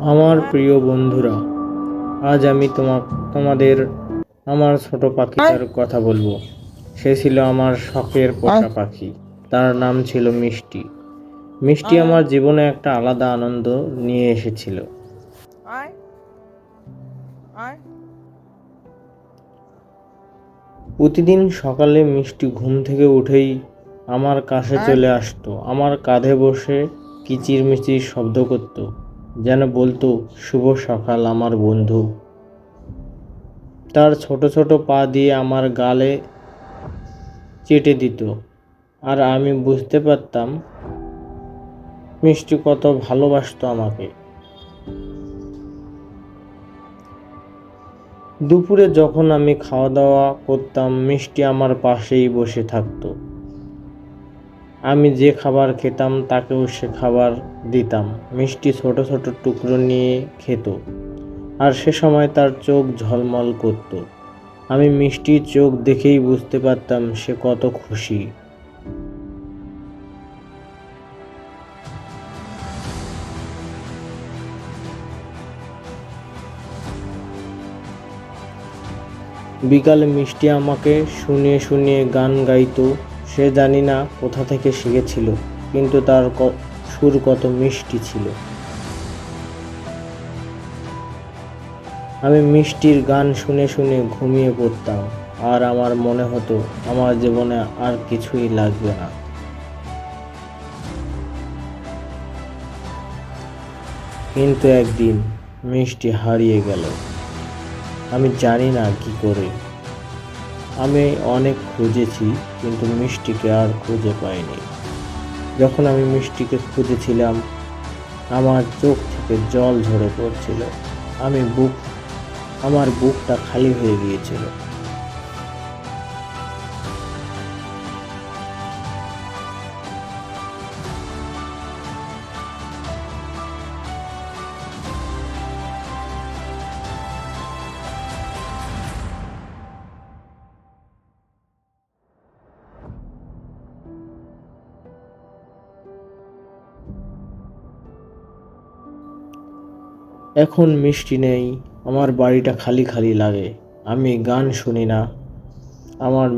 আমার প্রিয় বন্ধুরা, আজ আমি তোমা তোমাদের, আমার ছোট পাখিটার কথা বলব। সে ছিল আমার শখের পোষা পাখি। তার নাম ছিল মিষ্টি। মিষ্টি আমার জীবনে একটা আলাদা আনন্দ নিয়ে এসেছিল। প্রতিদিন সকালে মিষ্টি ঘুম থেকে উঠেই আমার কাছে চলে আসতো। আমার কাঁধে বসে কিচিরমিচির শব্দ করত, যেন বলতো, শুভ সকাল আমার বন্ধু। তার ছোট ছোট পা দিয়ে আমার গালে চেটে দিত। আর আমি বুঝতে পারতাম, মিষ্টি কত ভালোবাসত আমাকে। দুপুরে যখন আমি খাওয়া দাওয়া করতাম, মিষ্টি আমার পাশেই বসে থাকতো। আমি যে খাবার খেতাম তাকেও সে খাবার দিতাম। মিষ্টি ছোট ছোট টুকরো নিয়ে খেত। আর সে সময় তার চোখ ঝলমল করত। আমি মিষ্টির চোখ দেখেই বুঝতে পারতাম সে কত খুশি। বিকালে মিষ্টি আমাকে শুনিয়ে শুনিয়ে গান গাইতো। সে জানি না কোথা থেকে শিখেছিল, কিন্তু তার সুর কত মিষ্টি ছিল। আমি মিষ্টির গান শুনে শুনে ঘুমিয়ে পড়তাম, আর আমার মনে হতো আমার জীবনে আর কিছুই লাগবে না। কিন্তু একদিন মিষ্টি হারিয়ে গেল। আমি জানি না কি করে। আমি অনেক খুঁজেছি, কিন্তু মিষ্টিকে আর খুঁজে পাইনি। যখন আমি মিষ্টিকে খুঁজেছিলাম, আমার চোখ থেকে জল ঝরে পড়ছিল। আমি বুক, আমার বুকটা খালি হয়ে গিয়েছিল। এখন মিষ্টি নেই, আমার বাড়িটা খালি খালি লাগে, আমি গান শুনি না। আমার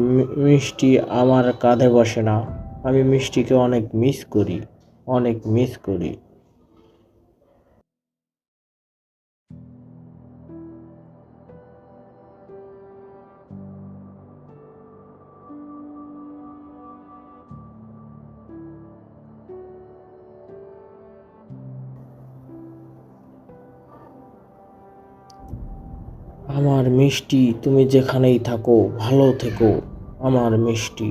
মিষ্টি আমার কাঁধে বসে না, আমি মিষ্টিকে অনেক মিস করি, অনেক মিস করি। আমার মিষ্টি তুমি যেখানেই থাকো ভালো থেকো আমার মিষ্টি।